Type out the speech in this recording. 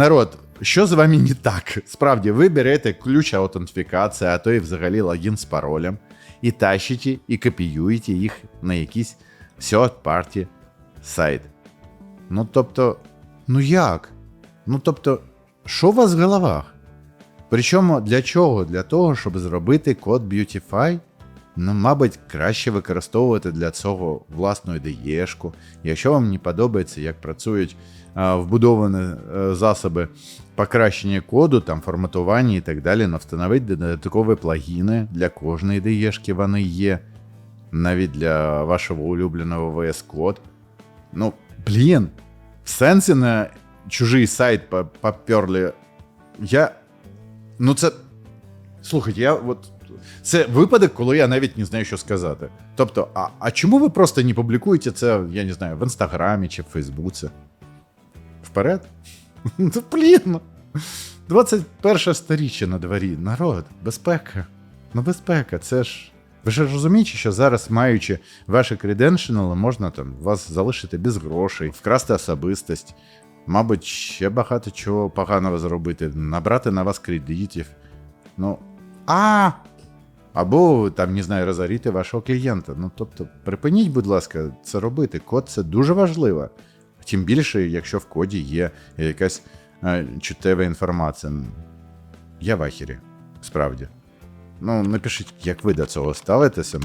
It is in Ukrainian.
Народ, що з вами не так? Справді, ви берете ключ аутентифікації, а то і взагалі логін з паролем, і тащите, і копіюєте їх на якийсь third-party сайт. Ну тобто, ну як? Ну тобто, що у вас в головах? Причому для чого? Для того, щоб зробити код Beautify? Ну, мабуть, краще використовувати для цього власну ідеєшку. Якщо вам не подобається, як працюють а, вбудовані е, засоби покращення коду, там форматування і так далі, ну, встановити додаткові плагіни для кожної ідеєшки вони є. Навіть для вашого улюбленого VS Code. Ну, блін, в сенсі на чужий сайт поперли. Я. Ну, це. Слухайте, я от. Це випадок, коли я навіть не знаю, що сказати. Тобто, а, а чому ви просто не публікуєте це, я не знаю, в інстаграмі чи в Фейсбуці? Вперед? Ну, блін. 21 сторіччя на дворі. Народ, безпека. Ну, безпека, це ж. Ви ж розумієте, що зараз, маючи ваші креденшінали, можна там вас залишити без грошей, вкрасти особистість, мабуть, ще багато чого поганого зробити, набрати на вас кредитів. Ну, а. Або там, не знаю, розоріти вашого клієнта. Ну, тобто, припиніть, будь ласка, це робити. Код це дуже важливо. Тим більше, якщо в коді є якась е, чуттєва інформація. Я в ахері, справді. Ну, напишіть, як ви до цього ставитеся.